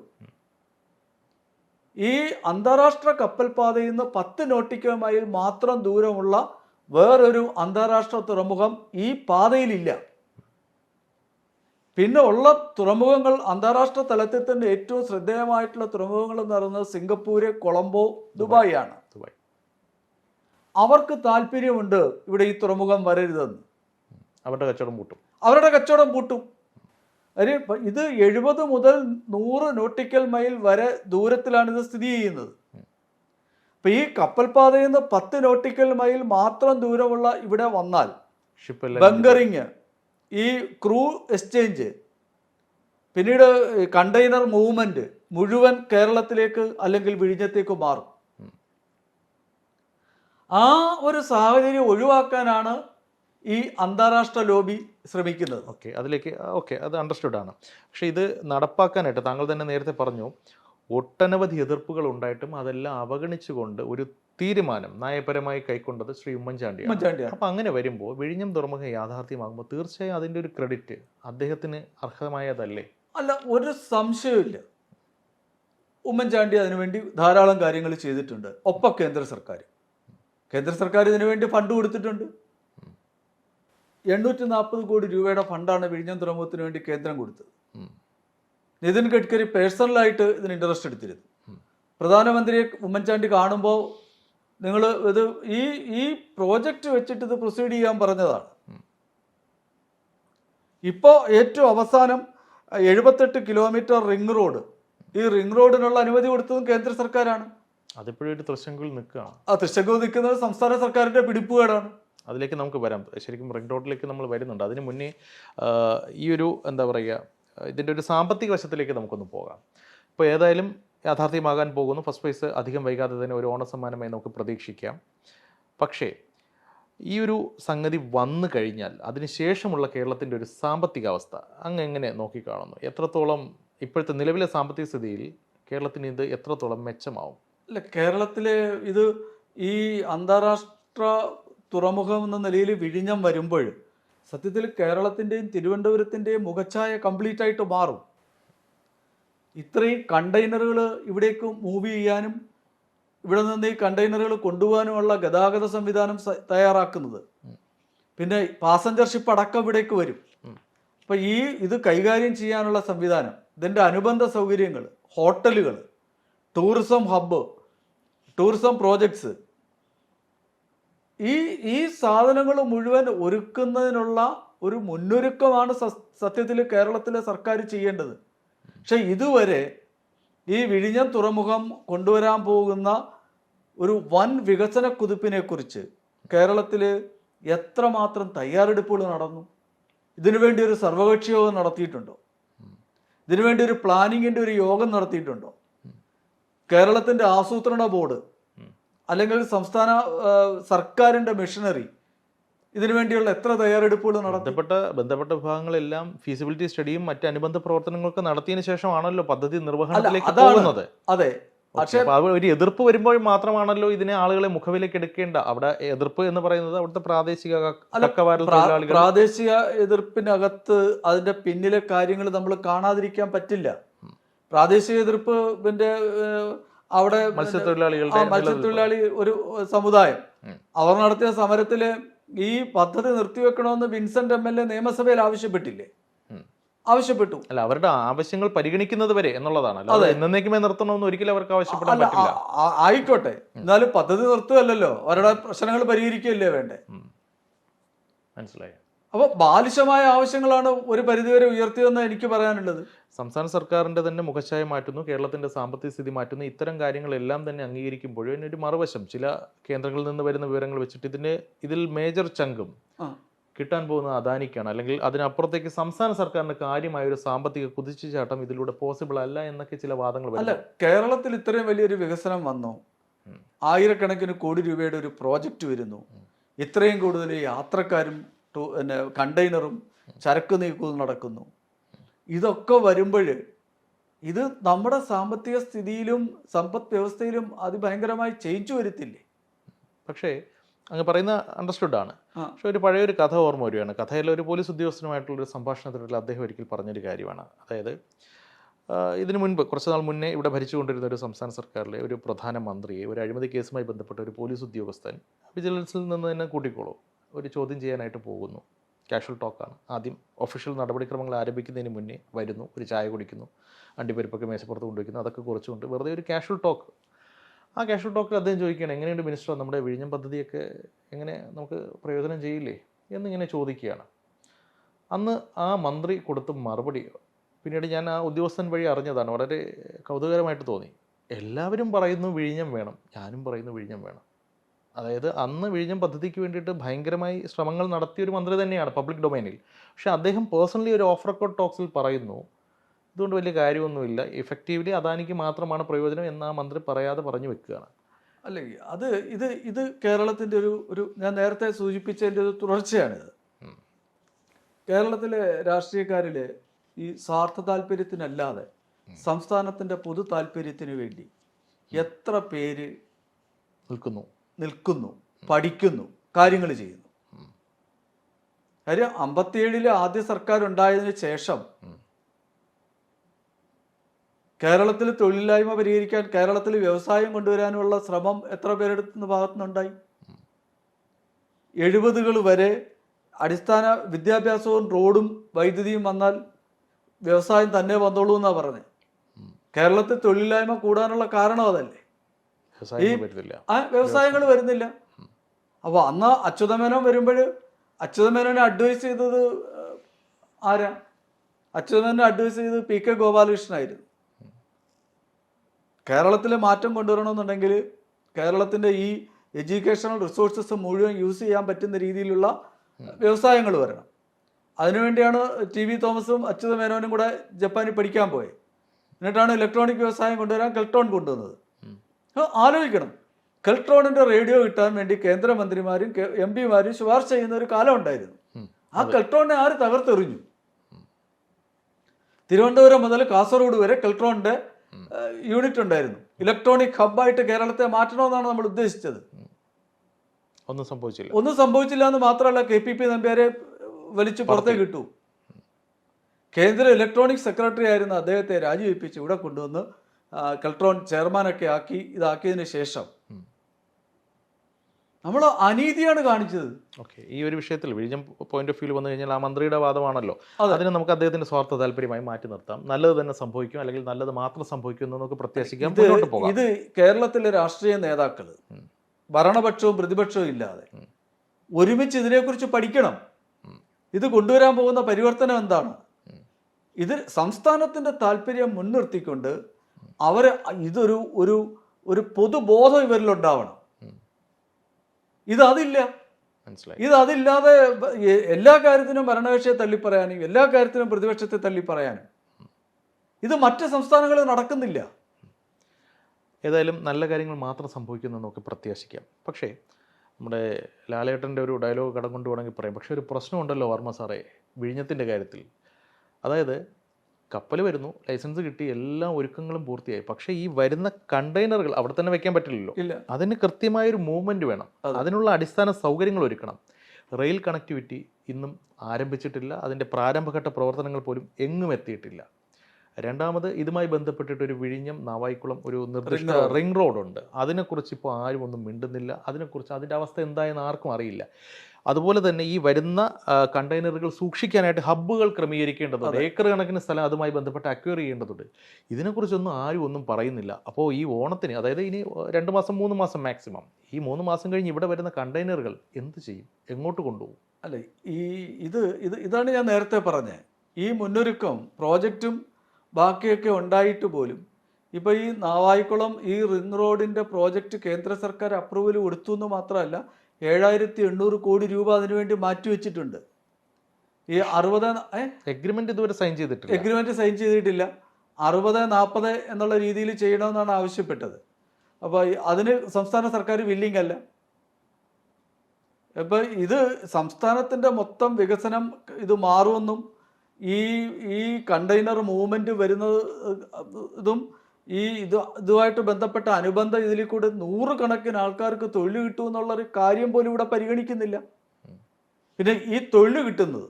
ഈ അന്താരാഷ്ട്ര കപ്പൽ പാതയിൽ നിന്ന് പത്ത് നോട്ടിക്കൽ മൈൽ മാത്രം ദൂരമുള്ള വേറൊരു അന്താരാഷ്ട്ര തുറമുഖം ഈ പാതയിലില്ല. പിന്നെ ഉള്ള തുറമുഖങ്ങൾ അന്താരാഷ്ട്ര തലത്തിൽ തന്നെ ഏറ്റവും ശ്രദ്ധേയമായിട്ടുള്ള തുറമുഖങ്ങൾ എന്ന് പറയുന്നത് സിംഗപ്പൂര് കൊളംബോ ദുബായ് ആണ്. ദുബായ് അവർക്ക് താല്പര്യമുണ്ട് ഇവിടെ ഈ തുറമുഖം വരരുതെന്ന്. അവരുടെ കച്ചവടം പൂട്ടും. അവരുടെ കച്ചവടം പൂട്ടും. ഒരു ഇത് എഴുപത് മുതൽ നൂറ് നോട്ടിക്കൽ മൈൽ വരെ ദൂരത്തിലാണ് ഇത് സ്ഥിതി ചെയ്യുന്നത്. അപ്പൊ ഈ കപ്പൽപാതയിൽ നിന്ന് പത്ത് നോട്ടിക്കൽ മൈൽ മാത്രം ദൂരമുള്ള ഇവിടെ വന്നാൽ ഷിപ്പ് ബങ്കറിങ് ഈ ക്രൂ എക്സ്ചേഞ്ച് പിന്നീട് കണ്ടെയ്നർ മൂവ്മെന്റ് മുഴുവൻ കേരളത്തിലേക്ക് അല്ലെങ്കിൽ വിഴിഞ്ഞത്തേക്ക് മാറും. ആ ഒരു സാഹചര്യം ഒഴിവാക്കാനാണ് ഈ അന്താരാഷ്ട്ര ലോബി ശ്രമിക്കുന്നത്. ഓക്കെ അതിലേക്ക് ഓക്കെ അത് അണ്ടർസ്റ്റുഡ് ആണ്. പക്ഷേ ഇത് നടപ്പാക്കാനായിട്ട് താങ്കൾ തന്നെ നേരത്തെ പറഞ്ഞു ഒട്ടനവധി എതിർപ്പുകൾ ഉണ്ടായിട്ടും അതെല്ലാം അവഗണിച്ചുകൊണ്ട് ഒരു തീരുമാനം നയപരമായി കൈക്കൊണ്ടത് ശ്രീ ഉമ്മൻചാണ്ടി ഉമ്മൻചാണ്ടിയാണ്. അപ്പം അങ്ങനെ വരുമ്പോൾ വിഴിഞ്ഞം തുറമുഖം യാഥാർത്ഥ്യമാകുമ്പോൾ തീർച്ചയായും അതിന്റെ ഒരു ക്രെഡിറ്റ് അദ്ദേഹത്തിന് അർഹമായതല്ലേ? അല്ല ഒരു സംശയമില്ല ഉമ്മൻചാണ്ടി അതിനുവേണ്ടി ധാരാളം കാര്യങ്ങൾ ചെയ്തിട്ടുണ്ട്. ഒപ്പം കേന്ദ്ര സർക്കാർ കേന്ദ്ര സർക്കാർ ഇതിനുവേണ്ടി ഫണ്ട് കൊടുത്തിട്ടുണ്ട്. എണ്ണൂറ്റി നാൽപ്പത് കോടി രൂപയുടെ ഫണ്ടാണ് വിഴിഞ്ഞം തുറമുഖത്തിന് വേണ്ടി കേന്ദ്രം കൊടുത്തത്. നിതിൻ ഗഡ്കരി പേഴ്സണലായിട്ട് ഇതിന് ഇൻട്രസ്റ്റ് എടുത്തിരുന്നു. പ്രധാനമന്ത്രിയെ ഉമ്മൻചാണ്ടി കാണുമ്പോൾ നിങ്ങൾ ഇത് ഈ ഈ പ്രോജക്റ്റ് വെച്ചിട്ട് ഇത് പ്രൊസീഡ് ചെയ്യാൻ പറഞ്ഞതാണ്. ഇപ്പോൾ ഏറ്റവും അവസാനം എഴുപത്തെട്ട് കിലോമീറ്റർ റിംഗ് റോഡ്. ഈ റിംഗ് റോഡിനുള്ള അനുമതി കൊടുത്തതും കേന്ദ്ര സർക്കാരാണ്. അതിപ്പോഴും തൃശങ്കുൽ നിൽക്കുകയാണ്. ആ തൃശ്ശങ്കൂർ നിൽക്കുന്നത് സംസ്ഥാന സർക്കാരിന്റെ പിടിപ്പുകേടാണ്. അതിലേക്ക് നമുക്ക് വരാം. ശരിക്കും റിംഗ് റോഡിലേക്ക് നമ്മൾ വരുന്നുണ്ട്. അതിന് മുന്നേ ഈ ഒരു എന്താ പറയുക ഇതിന്റെ ഒരു സാമ്പത്തിക വശത്തിലേക്ക് നമുക്കൊന്ന് പോകാം. ഇപ്പോൾ ഏതായാലും യാഥാർത്ഥ്യമാകാൻ പോകുന്നു. ഫസ്റ്റ് പ്രൈസ് അധികം വൈകാതെ തന്നെ ഒരു ഓണസമ്മാനമായി നമുക്ക് പ്രതീക്ഷിക്കാം. പക്ഷേ ഈ ഒരു സംഗതി വന്നു കഴിഞ്ഞാൽ അതിനുശേഷമുള്ള കേരളത്തിന്റെ ഒരു സാമ്പത്തിക അവസ്ഥ അങ്ങ് എങ്ങനെ നോക്കിക്കാണുന്നു? എത്രത്തോളം ഇപ്പോഴത്തെ നിലവിലെ സാമ്പത്തിക സ്ഥിതിയിൽ കേരളത്തിന് ഇത് എത്രത്തോളം മെച്ചമാവും? അല്ല കേരളത്തിലെ ഇത് ഈ അന്താരാഷ്ട്ര തുറമുഖം എന്ന നിലയിൽ വിഴിഞ്ഞം വരുമ്പോൾ സത്യത്തിൽ കേരളത്തിന്റെയും തിരുവനന്തപുരത്തിന്റെയും മുഖച്ഛായ കംപ്ലീറ്റ് ആയിട്ട് മാറും. ഇത്രയും കണ്ടെയ്നറുകൾ ഇവിടേക്ക് മൂവ് ചെയ്യാനും ഇവിടെ നിന്ന് ഈ കണ്ടെയ്നറുകൾ കൊണ്ടുപോകാനുമുള്ള ഗതാഗത സംവിധാനം തയ്യാറാക്കുന്നത്. പിന്നെ പാസഞ്ചർ ഷിപ്പ് അടക്കം ഇവിടേക്ക് വരും. അപ്പൊ അപ്പം ഈ ഇത് കൈകാര്യം ചെയ്യാനുള്ള സംവിധാനം ഇതിന്റെ അനുബന്ധ സൗകര്യങ്ങൾ ഹോട്ടലുകൾ ടൂറിസം ഹബ്ബ് ടൂറിസം പ്രോജക്ട്സ് ഈ ഈ സാധനങ്ങൾ മുഴുവൻ ഒരുക്കുന്നതിനുള്ള ഒരു മുന്നൊരുക്കമാണ് സത്യത്തിൽ കേരളത്തിലെ സർക്കാർ ചെയ്യേണ്ടത്. പക്ഷെ ഇതുവരെ ഈ വിഴിഞ്ഞം തുറമുഖം കൊണ്ടുവരാൻ പോകുന്ന ഒരു വൻ വികസന കുതിപ്പിനെ കുറിച്ച് കേരളത്തിൽ എത്രമാത്രം തയ്യാറെടുപ്പുകൾ നടന്നു? ഇതിനുവേണ്ടി ഒരു സർവകക്ഷി യോഗം നടത്തിയിട്ടുണ്ടോ? ഇതിനുവേണ്ടി ഒരു പ്ലാനിങ്ങിന്റെ ഒരു യോഗം നടത്തിയിട്ടുണ്ടോ? കേരളത്തിന്റെ ആസൂത്രണ ബോർഡ് അല്ലെങ്കിൽ സംസ്ഥാന സർക്കാരിന്റെ മെഷീനറി ഇതിനു വേണ്ടിയുള്ള എത്ര തയ്യാറെടുപ്പുകൾ ബന്ധപ്പെട്ട ബന്ധപ്പെട്ട വിഭാഗങ്ങളെല്ലാം ഫീസിബിലിറ്റി സ്റ്റഡിയും മറ്റ് അനുബന്ധ പ്രവർത്തനങ്ങളൊക്കെ നടത്തിയതിനു ശേഷമാണല്ലോ പദ്ധതി നിർവഹണത്തിലേക്ക്. പോകുന്നത്. അതെ. പക്ഷേ ഒരു എതിർപ്പ് വരുമ്പോൾ മാത്രമാണല്ലോ ഇതിനെ ആളുകളെ മുഖവിലേക്ക് എടുക്കേണ്ട. അവിടെ എതിർപ്പ് എന്ന് പറയുന്നത് അവിടുത്തെ പ്രാദേശിക പ്രാദേശിക എതിർപ്പിനകത്ത് അതിന്റെ പിന്നിലെ കാര്യങ്ങൾ നമ്മൾ കാണാതിരിക്കാൻ പറ്റില്ല. പ്രാദേശിക എതിർപ്പ് പിന്നെ അവിടെ മത്സ്യത്തൊഴിലാളികളുടെ മത്സ്യത്തൊഴിലാളി ഒരു സമുദായം. അവർ നടത്തിയ സമരത്തിൽ ഈ പദ്ധതി നിർത്തിവെക്കണമെന്ന് വിൻസെന്റ് എം എൽ എ നിയമസഭയിൽ ആവശ്യപ്പെട്ടില്ലേ? ആവശ്യപ്പെട്ടു. അല്ല അവരുടെ ആവശ്യങ്ങൾ പരിഗണിക്കുന്നത് വരെ എന്നുള്ളതാണ്. എന്നേക്കുമേ നിർത്തണമെന്ന് ഒരിക്കലും അവർക്ക് ആവശ്യപ്പെടാൻ പറ്റില്ല. ആയിക്കോട്ടെ. എന്നാലും പദ്ധതി നിർത്തുമല്ലോ അവരുടെ പ്രശ്നങ്ങൾ പരിഹരിക്കുകയല്ലേ വേണ്ടേ. മനസ്സിലായി. അപ്പൊ ബാലിശമായ ആവശ്യങ്ങളാണ് ഒരു പരിധിവരെ ഉയർത്തിയതെന്ന് എനിക്ക് പറയാനുള്ളത്. സംസ്ഥാന സർക്കാരിന്റെ തന്നെ മുഖച്ഛായ മാറ്റുന്നു കേരളത്തിന്റെ സാമ്പത്തിക സ്ഥിതി മാറ്റുന്നു ഇത്തരം കാര്യങ്ങളെല്ലാം തന്നെ അംഗീകരിക്കുമ്പോഴും ഇതിനൊരു മറുവശം ചില കേന്ദ്രങ്ങളിൽ നിന്ന് വരുന്ന വിവരങ്ങൾ വെച്ചിട്ട് ഇതിന് ഇതിൽ മേജർ ചങ്കും കിട്ടാൻ പോകുന്ന അദാനിക്കാണ്. അല്ലെങ്കിൽ അതിനപ്പുറത്തേക്ക് സംസ്ഥാന സർക്കാരിന് കാര്യമായ ഒരു സാമ്പത്തിക കുതിച്ചുചാട്ടം ഇതിലൂടെ പോസിബിൾ അല്ല എന്നൊക്കെ ചില വാദങ്ങൾ അല്ല കേരളത്തിൽ ഇത്രയും വലിയൊരു വികസനം വന്നു. ആയിരക്കണക്കിന് കോടി രൂപയുടെ ഒരു പ്രോജക്റ്റ് വരുന്നു. ഇത്രയും കൂടുതൽ യാത്രക്കാരും ടൂ- പിന്നെ കണ്ടെയ്നറും ചരക്ക് നീക്കവും നടക്കുന്നു. ഇതൊക്കെ വരുമ്പോൾ ഇത് നമ്മുടെ സാമ്പത്തിക സ്ഥിതിയിലും സമ്പദ് വ്യവസ്ഥയിലും അതിഭയങ്കരമായി ചേഞ്ച് വരുത്തില്ലേ? പക്ഷേ അങ്ങ് പറയുന്ന അണ്ടർസ്റ്റുഡ് ആണ്. പക്ഷെ ഒരു പഴയൊരു കഥ ഓർമ്മ വരികയാണ് കഥയിൽ ഒരു പോലീസ് ഉദ്യോഗസ്ഥനുമായിട്ടുള്ള ഒരു സംഭാഷണത്തിലുള്ള അദ്ദേഹം ഒരിക്കൽ പറഞ്ഞൊരു കാര്യമാണ്. അതായത് ഇതിനു മുൻപ് കുറച്ച് നാൾ മുന്നേ ഇവിടെ ഭരിച്ചുകൊണ്ടിരുന്ന ഒരു സംസ്ഥാന സർക്കാരിലെ ഒരു പ്രധാനമന്ത്രിയെ ഒരു അഴിമതി കേസുമായി ബന്ധപ്പെട്ട ഒരു പോലീസ് ഉദ്യോഗസ്ഥൻ വിജിലൻസിൽ നിന്ന് തന്നെ കൂട്ടിക്കോളൂ. ഒരു ചോദ്യം ചെയ്യാനായിട്ട് പോകുന്നു. കാഷ്വൽ ടോക്കാണ് ആദ്യം ഒഫീഷ്യൽ നടപടിക്രമങ്ങൾ ആരംഭിക്കുന്നതിന് മുന്നേ വരുന്നു. ഒരു ചായ കുടിക്കുന്നു. അണ്ടിപ്പരിപ്പൊക്കെ മേശപ്പുറത്ത് കൊണ്ടുവയ്ക്കുന്നു. അതൊക്കെ കുറച്ചുകൊണ്ട് വെറുതെ ഒരു കാഷ്വൽ ടോക്ക് ആ കാഷ്വൽ ടോക്കിൽ അദ്ദേഹം ചോദിക്കുകയാണ് എങ്ങനെയുണ്ട് മിനിസ്റ്റർ നമ്മുടെ വിഴിഞ്ഞം പദ്ധതിയൊക്കെ എങ്ങനെ നമുക്ക് പ്രയോജനം ചെയ്യില്ലേ? എന്നിങ്ങനെ ചോദിക്കുകയാണ്. അന്ന് ആ മന്ത്രി കൊടുത്ത മറുപടി പിന്നീട് ഞാൻ ആ ഉദ്യോഗസ്ഥൻ വഴി അറിഞ്ഞതാണ്. വളരെ കൗതുകരമായിട്ട് തോന്നി. എല്ലാവരും പറയുന്നു വിഴിഞ്ഞം വേണം. ഞാനും പറയുന്നു വിഴിഞ്ഞം വേണം. അതായത് അന്ന് വിഴിഞ്ഞം പദ്ധതിക്ക് വേണ്ടിയിട്ട് ഭയങ്കരമായി ശ്രമങ്ങൾ നടത്തിയ ഒരു മന്ത്രി തന്നെയാണ് പബ്ലിക് ഡൊമൈനിൽ പക്ഷെ അദ്ദേഹം പേഴ്സണലി ഒരു ഓഫ് റെക്കോർഡ് ടോക്സിൽ പറയുന്നു ഇതുകൊണ്ട് വലിയ കാര്യമൊന്നുമില്ല. ഇഫക്റ്റീവ്ലി അദാനിക്ക് മാത്രമാണ് പ്രയോജനം എന്ന് ആ മന്ത്രി പറയാതെ പറഞ്ഞു വെക്കുകയാണ്. അല്ലേ അത് ഇത് ഇത് കേരളത്തിന്റെ ഒരു ഒരു ഞാൻ നേരത്തെ സൂചിപ്പിച്ചതിന്റെ ഒരു തുടർച്ചയാണിത്. കേരളത്തിലെ രാഷ്ട്രീയക്കാരിൽ ഈ സ്വാർത്ഥ താല്പര്യത്തിനല്ലാതെ സംസ്ഥാനത്തിന്റെ പൊതു താല്പര്യത്തിന് വേണ്ടി എത്ര പേര് നിൽക്കുന്നു. നിൽക്കുന്നു പഠിക്കുന്നു കാര്യങ്ങൾ ചെയ്യുന്നു. കാര്യം അമ്പത്തിയേഴിലെ ആദ്യ സർക്കാർ ഉണ്ടായതിന് ശേഷം കേരളത്തിൽ തൊഴിലില്ലായ്മ പരിഹരിക്കാൻ കേരളത്തിൽ വ്യവസായം കൊണ്ടുവരാനുള്ള ശ്രമം എത്ര പേരെടുത്തുന്ന ഭാഗത്തുനിന്നുണ്ടായി? എഴുപതുകൾ വരെ അടിസ്ഥാന വിദ്യാഭ്യാസവും റോഡും വൈദ്യുതിയും വന്നാൽ വ്യവസായം തന്നെ വന്നോളൂ എന്നാണ് പറഞ്ഞത് കേരളത്തിൽ തൊഴിലില്ലായ്മ കൂടാനുള്ള കാരണം അതല്ലേ? വ്യവസായങ്ങൾ വരുന്നില്ല. അപ്പോൾ അന്ന് അച്യുതമേനോൻ വരുമ്പോൾ അച്യുതമേനോനെ അഡ്വൈസ് ചെയ്തത് ആരാ? അച്യുതമേനോനെ അഡ്വൈസ് ചെയ്തത് പി കെ ഗോപാലകൃഷ്ണനായിരുന്നു കേരളത്തിൽ മാറ്റം കൊണ്ടുവരണമെന്നുണ്ടെങ്കിൽ കേരളത്തിന്റെ ഈ എഡ്യൂക്കേഷണൽ റിസോഴ്സസ് മുഴുവൻ യൂസ് ചെയ്യാൻ പറ്റുന്ന രീതിയിലുള്ള വ്യവസായങ്ങൾ വരണം. അതിനുവേണ്ടിയാണ് ടി വി തോമസും അച്യുതമേനോനും കൂടെ ജപ്പാനിൽ പഠിക്കാൻ പോയത് എന്നിട്ടാണ് ഇലക്ട്രോണിക് വ്യവസായം കൊണ്ടുവരാൻ കെൽട്രോൺ കൊണ്ടുവന്നത്. ആലോചിക്കണം. കൽട്രോണിന്റെ റേഡിയോ കിട്ടാൻ വേണ്ടി കേന്ദ്രമന്ത്രിമാരും എം പിമാരും ശുപാർശ ചെയ്യുന്ന ഒരു കാലം ഉണ്ടായിരുന്നു. ആ കെൽട്രോണിനെ ആര് തകർത്തെറിഞ്ഞു? തിരുവനന്തപുരം മുതൽ കാസർഗോഡ് വരെ കൽട്രോണിന്റെ യൂണിറ്റ് ഉണ്ടായിരുന്നു. ഇലക്ട്രോണിക് ഹബ്ബായിട്ട് കേരളത്തെ മാറ്റണമെന്നാണ് നമ്മൾ ഉദ്ദേശിച്ചത്. ഒന്നും സംഭവിച്ചില്ല. ഒന്നും സംഭവിച്ചില്ല എന്ന് മാത്രമല്ല കെ പി പി നമ്പ്യാരെ വലിച്ചു പുറത്തേക്ക് കിട്ടു കേന്ദ്ര ഇലക്ട്രോണിക് സെക്രട്ടറി ആയിരുന്ന അദ്ദേഹത്തെ രാജിവെപ്പിച്ച് ഇവിടെ കൊണ്ടുവന്ന് ചെയർമാൻ ചെയർമാനൊക്കെ ആക്കി ഇതാക്കിയതിന് ശേഷം നമ്മൾ അനീതിയാണ് കാണിച്ചത്. ഓക്കെ ഈ ഒരു വിഷയത്തിൽ വിഴിഞ്ഞം പോയിന്റ് ഓഫ് വ്യൂ വന്നു കഴിഞ്ഞാൽ ആ മന്ത്രിയുടെ വാദമാണല്ലോ. അതിന് നമുക്ക് അദ്ദേഹത്തിന്റെ സ്വാർത്ഥ താല്പര്യമായി മാറ്റി നിർത്താം. നല്ലത് തന്നെ സംഭവിക്കും അല്ലെങ്കിൽ നല്ലത് മാത്രം സംഭവിക്കും എന്ന് നമുക്ക് പ്രത്യാശിക്കാം ഇത് കേരളത്തിലെ രാഷ്ട്രീയ നേതാക്കൾ. ഭരണപക്ഷവും പ്രതിപക്ഷവും ഇല്ലാതെ. ഒരുമിച്ച് ഇതിനെക്കുറിച്ച് പഠിക്കണം. ഇത് കൊണ്ടുവരാൻ പോകുന്ന പരിവർത്തനം എന്താണ്? ഇത് സംസ്ഥാനത്തിന്റെ താല്പര്യം മുൻനിർത്തിക്കൊണ്ട് അവരെ ഇതൊരു ഒരു ഒരു പൊതുബോധം ഇവരിൽ ഉണ്ടാവണം ഇത് അതില്ല മനസ്സിലായി. ഇത് അതില്ലാതെ എല്ലാ കാര്യത്തിനും ഭരണകക്ഷിയെ തള്ളിപ്പറയാനും എല്ലാ കാര്യത്തിനും പ്രതിപക്ഷത്തെ തള്ളിപ്പറയാനും ഇത് മറ്റ് സംസ്ഥാനങ്ങളിൽ നടക്കുന്നില്ല. ഏതായാലും നല്ല കാര്യങ്ങൾ മാത്രം സംഭവിക്കുന്നു നമുക്ക് പ്രത്യാശിക്കാം. പക്ഷേ നമ്മുടെ ലാലേട്ടന്റെ ഒരു ഡയലോഗ് കടം കൊണ്ടു വേണമെങ്കിൽ പറയാം. പക്ഷേ ഒരു പ്രശ്നമുണ്ടല്ലോ വർമ്മ സാറേ വിഴിഞ്ഞത്തിന്റെ കാര്യത്തിൽ. അതായത് കപ്പൽ വരുന്നു ലൈസൻസ് കിട്ടി എല്ലാ ഒരുക്കങ്ങളും പൂർത്തിയായി. പക്ഷേ ഈ വരുന്ന കണ്ടെയ്നറുകൾ അവിടെ തന്നെ വെക്കാൻ പറ്റില്ലല്ലോ. ഇല്ല. അതിന് കൃത്യമായൊരു മൂവ്മെന്റ് വേണം. അതിനുള്ള അടിസ്ഥാന സൗകര്യങ്ങൾ ഒരുക്കണം. റെയിൽ കണക്ടിവിറ്റി ഇന്നും ആരംഭിച്ചിട്ടില്ല. അതിന്റെ പ്രാരംഭഘട്ട പ്രവർത്തനങ്ങൾ പോലും എങ്ങും എത്തിയിട്ടില്ല. രണ്ടാമത് ഇതുമായി ബന്ധപ്പെട്ടിട്ട് ഒരു വിഴിഞ്ഞം നാവായിക്കുളം ഒരു നിർദ്ദിഷ്ട റിംഗ് റോഡ് ഉണ്ട് അതിനെക്കുറിച്ച് ഇപ്പോൾ ആരും ഒന്നും മിണ്ടുന്നില്ല. അതിനെക്കുറിച്ച് അതിന്റെ അവസ്ഥ എന്തായെന്ന് ആർക്കും അറിയില്ല. അതുപോലെ തന്നെ ഈ വരുന്ന കണ്ടെയ്നറുകൾ സൂക്ഷിക്കാനായിട്ട് ഹബ്ബുകൾ ക്രമീകരിക്കേണ്ടതുണ്ട്. ഏക്കർ കണക്കിന് സ്ഥലം അതുമായി ബന്ധപ്പെട്ട് അക്വയർ ചെയ്യേണ്ടതുണ്ട്. ഇതിനെക്കുറിച്ചൊന്നും ആരും ഒന്നും പറയുന്നില്ല. അപ്പോൾ ഈ ഓണത്തിന് അതായത് ഇനി രണ്ട് മാസം മൂന്ന് മാസം മാക്സിമം ഈ മൂന്ന് മാസം കഴിഞ്ഞ് ഇവിടെ വരുന്ന കണ്ടെയ്നറുകൾ എന്ത് ചെയ്യും? എങ്ങോട്ട് കൊണ്ടുപോകും? അല്ല ഈ ഇത് ഇത് ഇതാണ് ഞാൻ നേരത്തെ പറഞ്ഞത് ഈ മുന്നൊരുക്കം പ്രോജക്റ്റും ബാക്കിയൊക്കെ ഉണ്ടായിട്ട് പോലും ഇപ്പോൾ ഈ നാവായിക്കുളം ഈ റിംഗ് റോഡിന്റെ പ്രോജക്റ്റ് കേന്ദ്ര സർക്കാർ അപ്രൂവൽ കൊടുത്തു എന്ന് മാത്രമല്ല ഏഴായിരത്തി എണ്ണൂറ് കോടി രൂപ അതിനുവേണ്ടി മാറ്റിവെച്ചിട്ടുണ്ട് ഈ അറുപത് എഗ്രിമെന്റ് ഇതുവരെ സൈൻ ചെയ്തിട്ടില്ല. എഗ്രിമെന്റ് സൈൻ ചെയ്തിട്ടില്ല. അറുപത് നാൽപ്പത് എന്നുള്ള രീതിയിൽ ചെയ്യണമെന്നാണ് ആവശ്യപ്പെട്ടത്. അപ്പോൾ അതിന് സംസ്ഥാന സർക്കാർ വില്ലിംഗ് അല്ല. ഇപ്പൊ ഇത് സംസ്ഥാനത്തിന്റെ മൊത്തം വികസനം ഇത് മാറുമെന്നും ഈ ഈ കണ്ടെയ്നർ മൂവ്മെന്റ് വരുന്നത് ഇതും ഈ ഇത് ഇതുമായിട്ട് ബന്ധപ്പെട്ട അനുബന്ധ ഇതിൽ കൂടെ നൂറുകണക്കിന് ആൾക്കാർക്ക് തൊഴിൽ കിട്ടും എന്നുള്ളൊരു കാര്യം പോലും ഇവിടെ പരിഗണിക്കുന്നില്ല. പിന്നെ ഈ തൊഴിൽ കിട്ടുന്നത്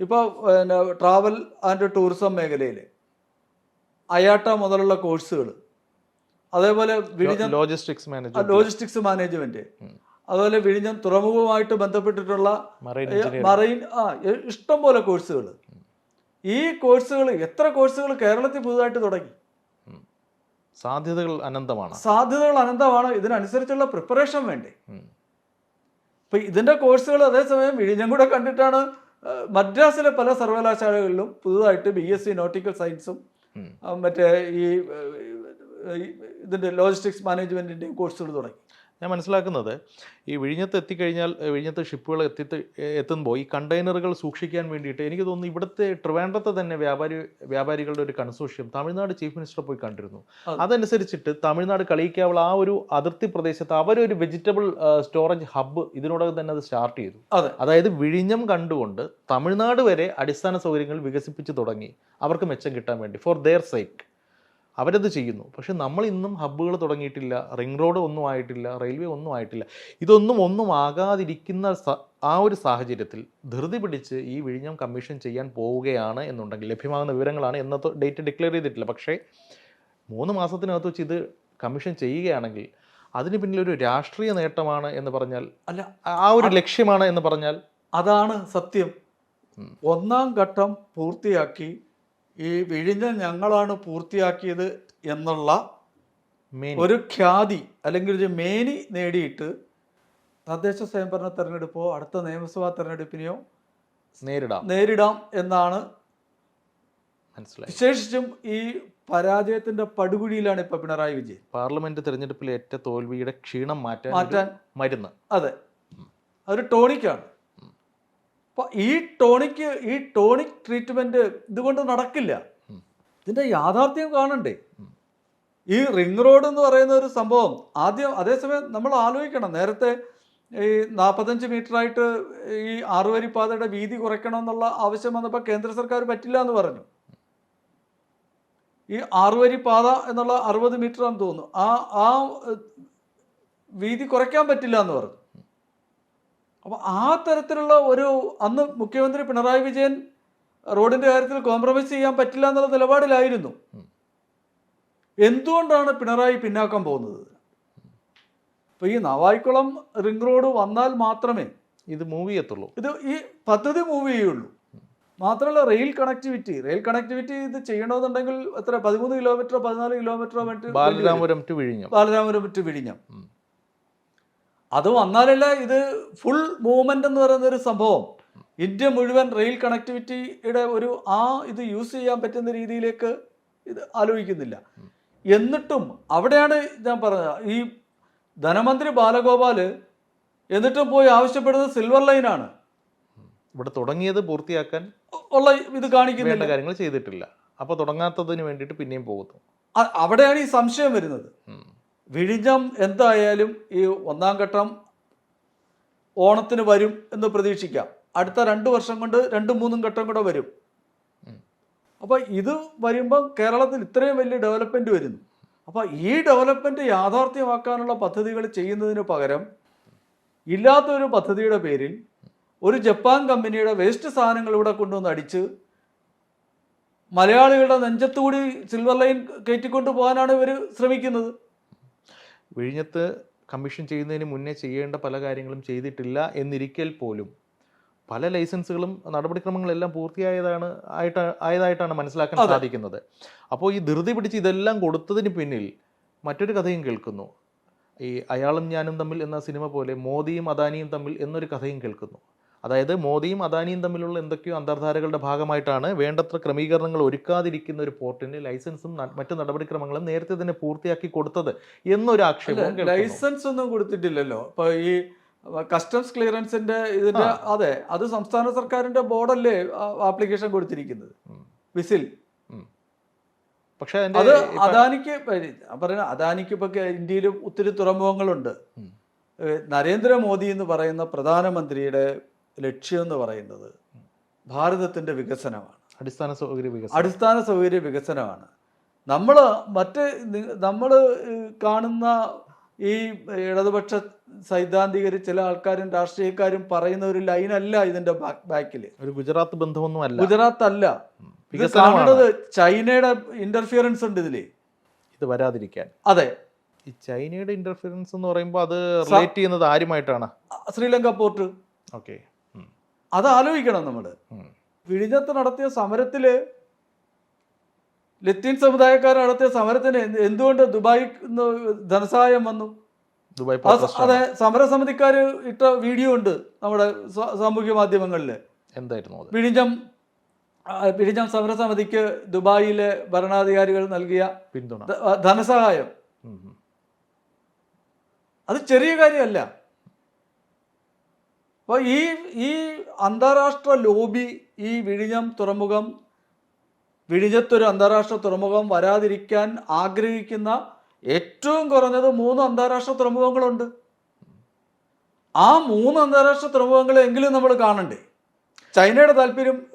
ഇപ്പോൾ പിന്നെ ട്രാവൽ ആൻഡ് ടൂറിസം മേഖലയിൽ അയാട്ട മുതലുള്ള കോഴ്സുകൾ അതേപോലെ വിഴിഞ്ഞം ലോജിസ്റ്റിക്സ് മാനേജ്മെന്റ് ലോജിസ്റ്റിക്സ് മാനേജ്മെന്റ്. അതുപോലെ വിഴിഞ്ഞം തുറമുഖവുമായിട്ട് ബന്ധപ്പെട്ടിട്ടുള്ള മറൈൻ ആ ഇഷ്ടംപോലെ ഇഷ്ടം പോലെ കോഴ്സുകൾ ഈ കോഴ്സുകൾ എത്ര കോഴ്സുകൾ കേരളത്തിൽ പുതുതായിട്ട് തുടങ്ങി? സാധ്യതകൾ അനന്തമാണ് സാധ്യതകൾ അനന്തമാണ് ഇതിനനുസരിച്ചുള്ള പ്രിപ്പറേഷൻ വേണ്ടേ. ഇപ്പൊ ഇതിന്റെ കോഴ്സുകൾ അതേസമയം വിഴിഞ്ഞം കൂടെ കണ്ടിട്ടാണ് മദ്രാസിലെ പല സർവകലാശാലകളിലും പുതുതായിട്ട് ബി എസ് സി നോട്ടിക്കൽ സയൻസും. മറ്റേ ഈ ഇതിന്റെ ലോജിസ്റ്റിക്സ് മാനേജ്മെന്റിന്റെയും കോഴ്സുകൾ തുടങ്ങി ഞാൻ മനസ്സിലാക്കുന്നത് ഈ വിഴിഞ്ഞത്ത് എത്തിക്കഴിഞ്ഞാൽ വിഴിഞ്ഞത്ത് ഷിപ്പുകൾ എത്തി എത്തുമ്പോൾ ഈ കണ്ടെയ്നറുകൾ സൂക്ഷിക്കാൻ വേണ്ടിയിട്ട് എനിക്ക് തോന്നുന്നു ഇവിടുത്തെ ട്രിവാൻഡ്രത്തെ തന്നെ വ്യാപാരി വ്യാപാരികളുടെ ഒരു കൺസോഷ്യം തമിഴ്നാട് ചീഫ് മിനിസ്റ്റർ പോയി കണ്ടിരുന്നു. അതനുസരിച്ചിട്ട് തമിഴ്നാട് കളിക്കാവുള്ള ആ ഒരു അതിർത്തി പ്രദേശത്ത് അവരൊരു വെജിറ്റബിൾ സ്റ്റോറേജ് ഹബ്ബ് ഇതിനോടകം തന്നെ അത് സ്റ്റാർട്ട് ചെയ്തു. അതെ. അതായത് വിഴിഞ്ഞം കണ്ടുകൊണ്ട് തമിഴ്നാട് വരെ അടിസ്ഥാന സൗകര്യങ്ങൾ വികസിപ്പിച്ചു തുടങ്ങി. അവർക്ക് മെച്ചം കിട്ടാൻ വേണ്ടി ഫോർ ദെയർ സേക്ക് അവരത് ചെയ്യുന്നു. പക്ഷെ നമ്മൾ ഇന്നും ഹബ്ബുകൾ തുടങ്ങിയിട്ടില്ല റിംഗ് റോഡ് ഒന്നും ആയിട്ടില്ല റെയിൽവേ ഒന്നും ആയിട്ടില്ല. ഇതൊന്നും ഒന്നും ആകാതിരിക്കുന്ന ആ ഒരു സാഹചര്യത്തിൽ ധൃതി പിടിച്ച് ഈ വിഴിഞ്ഞം കമ്മീഷൻ ചെയ്യാൻ പോവുകയാണ് എന്നുണ്ടെങ്കിൽ ലഭ്യമാകുന്ന വിവരങ്ങളാണ് എന്നത്തെ ഡേറ്റ് ഡിക്ലെയർ ചെയ്തിട്ടില്ല. പക്ഷേ മൂന്ന് മാസത്തിനകത്ത് വെച്ച് ഇത് കമ്മീഷൻ ചെയ്യുകയാണെങ്കിൽ അതിന് പിന്നിലൊരു രാഷ്ട്രീയ നേട്ടമാണ് എന്ന് പറഞ്ഞാൽ അല്ല ആ ഒരു ലക്ഷ്യമാണ് എന്ന് പറഞ്ഞാൽ അതാണ് സത്യം. ഒന്നാം ഘട്ടം പൂർത്തിയാക്കി ഈ വിഴിഞ്ഞം ഞങ്ങളാണ് പൂർത്തിയാക്കിയത് എന്നുള്ള ഒരു ഖ്യാതി അല്ലെങ്കിൽ ഒരു മേനി നേടിയിട്ട് തദ്ദേശ സ്വയംഭരണ തെരഞ്ഞെടുപ്പോ അടുത്ത നിയമസഭാ തെരഞ്ഞെടുപ്പിനെയോ നേരിടാം. നേരിടാം എന്നാണ് മനസ്സിലായി. വിശേഷിച്ചും ഈ പരാജയത്തിന്റെ പടുകുഴിയിലാണ് ഇപ്പൊ പിണറായി വിജയൻ. പാർലമെന്റ് തെരഞ്ഞെടുപ്പിലെ ഏറ്റ തോൽവിയുടെ ക്ഷീണം മാറ്റാൻ മാറ്റാൻ മരുന്ന്. അതെ. അതൊരു ടോണിക്കാണ്. അപ്പൊ ഈ ടോണിക്ക് ഈ ടോണിക് ട്രീറ്റ്മെന്റ് ഇതുകൊണ്ട് നടക്കില്ല. ഇതിന്റെ യാഥാർത്ഥ്യം കാണണ്ടേ? ഈ റിംഗ് റോഡ് എന്ന് പറയുന്ന ഒരു സംഭവം ആദ്യം അതേസമയം നമ്മൾ ആലോചിക്കണം. നേരത്തെ ഈ നാൽപ്പത്തഞ്ച് മീറ്ററായിട്ട് ഈ ആറുവരിപ്പാതയുടെ വീതി കുറയ്ക്കണം എന്നുള്ള ആവശ്യം വന്നപ്പോൾ കേന്ദ്ര സർക്കാർ പറ്റില്ല എന്ന് പറഞ്ഞു. ഈ ആറുവരിപ്പാത എന്നുള്ള അറുപത് മീറ്റർ ആണെന്ന് തോന്നുന്നു. ആ ആ വീതി കുറയ്ക്കാൻ പറ്റില്ല എന്ന് പറഞ്ഞു. അപ്പോൾ ആ തരത്തിലുള്ള ഒരു അന്ന് മുഖ്യമന്ത്രി പിണറായി വിജയൻ റോഡിന്റെ കാര്യത്തിൽ കോംപ്രമൈസ് ചെയ്യാൻ പറ്റില്ല എന്നുള്ള നിലപാടിലായിരുന്നു. എന്തുകൊണ്ടാണ് പിണറായി പിന്നാക്കം പോകുന്നത്? ഇപ്പൊ ഈ നവായിക്കുളം റിംഗ് റോഡ് വന്നാൽ മാത്രമേ ഇത് മൂവ് ചെയ്യത്തുള്ളൂ. ഇത് ഈ പദ്ധതി മൂവ് ചെയ്യുള്ളൂ. മാത്രമല്ല റെയിൽ കണക്ടിവിറ്റി റെയിൽ കണക്ടിവിറ്റി ഇത് ചെയ്യണമെന്നുണ്ടെങ്കിൽ എത്ര? പതിമൂന്ന് കിലോമീറ്റർ പതിനാല് കിലോമീറ്റർ മറ്റ് ബാലരാമപുരം ടു വിഴിഞ്ഞം. ബാലരാമപുരം ടു വിഴിഞ്ഞം. അത് വന്നാലല്ല ഇത് ഫുൾ മൂവ്മെന്റ് എന്ന് പറയുന്ന ഒരു സംഭവം. ഇന്ത്യ മുഴുവൻ റെയിൽ കണക്ടിവിറ്റിയുടെ ഒരു ആ ഇത് യൂസ് ചെയ്യാൻ പറ്റുന്ന രീതിയിലേക്ക് ഇത് ആലോചിക്കുന്നില്ല. എന്നിട്ടും അവിടെയാണ് ഞാൻ പറഞ്ഞത്. ഈ ധനമന്ത്രി ബാലഗോപാൽ എന്നിട്ടും പോയി ആവശ്യപ്പെടുന്നത് സിൽവർ ലൈനാണ് ഇവിടെ തുടങ്ങിയത് പൂർത്തിയാക്കാൻ ഉള്ള ഇത് കാണിക്കുന്നില്ല. കാര്യങ്ങൾ ചെയ്തിട്ടില്ല. അപ്പോൾ തുടങ്ങാത്തതിന് വേണ്ടിയിട്ട് പിന്നെയും പോകുന്നു. അവിടെയാണ് ഈ സംശയം വരുന്നത്. വിഴിഞ്ഞം എന്തായാലും ഈ ഒന്നാം ഘട്ടം ഓണത്തിന് വരും എന്ന് പ്രതീക്ഷിക്കാം. അടുത്ത രണ്ട് വർഷം കൊണ്ട് രണ്ടും മൂന്നും ഘട്ടം കൂടെ വരും. അപ്പൊ അപ്പോൾ ഇത് വരുമ്പം കേരളത്തിൽ ഇത്രയും വലിയ ഡെവലപ്മെന്റ് വരുന്നു. അപ്പോൾ ഈ ഡെവലപ്മെന്റ് യാഥാർത്ഥ്യമാക്കാനുള്ള പദ്ധതികൾ ചെയ്യുന്നതിന് പകരം ഇല്ലാത്തൊരു പദ്ധതിയുടെ പേരിൽ ഒരു ജപ്പാൻ കമ്പനിയുടെ വേസ്റ്റ് സാധനങ്ങൾ ഇവിടെ കൊണ്ടുവന്ന് അടിച്ച് മലയാളികളുടെ നെഞ്ചത്തുകൂടി സിൽവർ ലൈൻ കയറ്റിക്കൊണ്ടു പോകാനാണ് ഇവർ ശ്രമിക്കുന്നത്. വിഴിഞ്ഞത്ത് കമ്മീഷൻ ചെയ്യുന്നതിന് മുന്നേ ചെയ്യേണ്ട പല കാര്യങ്ങളും ചെയ്തിട്ടില്ല എന്നിരിക്കൽ പോലും. പല ലൈസൻസുകളും നടപടിക്രമങ്ങളെല്ലാം പൂർത്തിയായതാണ് ആയിട്ട് ആയതായിട്ടാണ് മനസ്സിലാക്കാൻ സാധിക്കുന്നത്. അപ്പോൾ ഈ ധൃതി പിടിച്ച് ഇതെല്ലാം കൊടുത്തതിന് പിന്നിൽ മറ്റൊരു കഥയും കേൾക്കുന്നു. ഈ അയാളും ഞാനും തമ്മിൽ എന്ന സിനിമ പോലെ മോദിയും അദാനിയും തമ്മിൽ എന്നൊരു കഥയും കേൾക്കുന്നു. അതായത് മോദിയും അദാനിയും തമ്മിലുള്ള എന്തൊക്കെയോ അന്തർധാരകളുടെ ഭാഗമായിട്ടാണ് വേണ്ടത്ര ക്രമീകരണങ്ങൾ ഒരുക്കാതിരിക്കുന്ന ഒരു പോർട്ടിന് ലൈസൻസും മറ്റു നടപടിക്രമങ്ങളും നേരത്തെ തന്നെ പൂർത്തിയാക്കി കൊടുത്തത് എന്നൊരു ആക്ഷേപം ലൈസൻസ് ഒന്നും കൊടുത്തിട്ടില്ലല്ലോ. ഇപ്പൊ ഈ കസ്റ്റംസ് ക്ലിയറൻസിന്റെ ഇതിന്റെ അതെ അത് സംസ്ഥാന സർക്കാരിന്റെ ബോർഡല്ലേ ആപ്ലിക്കേഷൻ കൊടുത്തിരിക്കുന്നത്. വിസിൽ. പക്ഷേ അത് അദാനിക്ക് പറയുന്ന അദാനിക്ക് ഇപ്പൊ ഇന്ത്യയിൽ ഒത്തിരി തുറമുഖങ്ങളുണ്ട്. നരേന്ദ്രമോദി എന്ന് പറയുന്ന പ്രധാനമന്ത്രിയുടെ ലക്ഷ്യം എന്ന് പറയുന്നത് ഭാരതത്തിന്റെ വികസനമാണ്. അടിസ്ഥാന സൗകര്യ വികസനം. അടിസ്ഥാന സൗകര്യ വികസനമാണ്. നമ്മൾ മറ്റ് നമ്മൾ കാണുന്ന ഈ ഇടതുപക്ഷ സൈദ്ധാന്തികർ ചില ആൾക്കാരും രാഷ്ട്രീയക്കാരും പറയുന്ന ഒരു ലൈനല്ല ഇതിന്റെ ബാക്കിൽ ഒരു ഗുജറാത്ത് ബന്ധമൊന്നും അല്ല. ഗുജറാത്ത് അല്ല കാണുന്നത് ചൈനയുടെ ഇന്റർഫിയറൻസ് ഉണ്ട് ഇതിൽ. ഇത് വരാതിരിക്കാൻ. അതെ. ഈ ചൈനയുടെ ഇന്റർഫിയറൻസ് എന്ന് പറയുമ്പോൾ അത് റിലേറ്റ് ചെയ്യുന്നത് ആരുമായിട്ടാണ്? ശ്രീലങ്ക പോർട്ട്. ഓക്കെ. അത് ആലോചിക്കണം നമ്മൾ വിഴിഞ്ഞത്ത് നടത്തിയ സമരത്തിൽ ലത്തീൻ സമുദായക്കാർ നടത്തിയ സമരത്തിന് എന്തുകൊണ്ട് ദുബായി ധനസഹായം വന്നു? അതെ സമരസമിതിക്കാര് ഇട്ട വീഡിയോ ഉണ്ട് നമ്മുടെ സാമൂഹ്യ മാധ്യമങ്ങളിൽ എന്തായിരുന്നു വിഴിഞ്ഞം പിഴിഞ്ഞം വിഴിഞ്ഞം സമരസമിതിക്ക് ദുബായിലെ ഭരണാധികാരികൾ നൽകിയ പിന്തുണ. ധനസഹായം. അത് ചെറിയ കാര്യമല്ല. അപ്പോൾ ഈ ഈ അന്താരാഷ്ട്ര ലോബി ഈ വിഴിഞ്ഞം തുറമുഖം വിഴിഞ്ഞത്തൊരു അന്താരാഷ്ട്ര തുറമുഖം വരാതിരിക്കാൻ ആഗ്രഹിക്കുന്ന ഏറ്റവും കുറഞ്ഞത് മൂന്ന് അന്താരാഷ്ട്ര തുറമുഖങ്ങളുണ്ട്. ആ മൂന്ന് അന്താരാഷ്ട്ര തുറമുഖങ്ങളെങ്കിലും നമ്മൾ കാണണ്ടേ? ചൈനയുടെ താല്പര്യം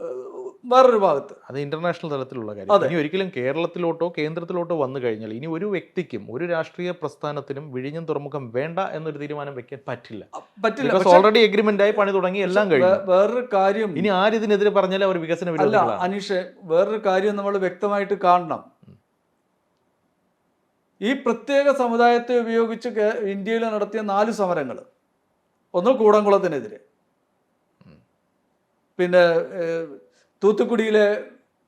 വേറൊരു ഭാഗത്ത്. അത് ഇന്റർനാഷണൽ തലത്തിലുള്ള കാര്യം. അതെ. ഇനി ഒരിക്കലും കേരളത്തിലോട്ടോ കേന്ദ്രത്തിലോട്ടോ വന്നു കഴിഞ്ഞാൽ ഇനി ഒരു വ്യക്തിക്കും ഒരു രാഷ്ട്രീയ പ്രസ്ഥാനത്തിനും വിഴിഞ്ഞം തുറമുഖം വേണ്ട എന്നൊരു തീരുമാനം വെക്കാൻ പറ്റില്ല. പറ്റില്ല. ഓൾറെഡി എഗ്രിമെന്റ് ആയി പണി തുടങ്ങി എല്ലാം കഴിഞ്ഞു. വേറൊരു കാര്യം. ഇനി ആരിതിനെതിരെ പറഞ്ഞാലും അവർ വികസന വിരോധികളാണ്. അനീഷ് വേറൊരു കാര്യം നമ്മൾ വ്യക്തമായിട്ട് കാണണം. ഈ പ്രത്യേക സമുദായത്തെ ഉപയോഗിച്ച് ഇന്ത്യയിൽ നടത്തിയ നാല് സമരങ്ങൾ ഒന്ന് കൂടംകുളത്തിനെതിരെ. പിന്നെ തൂത്തുക്കുടിയിലെ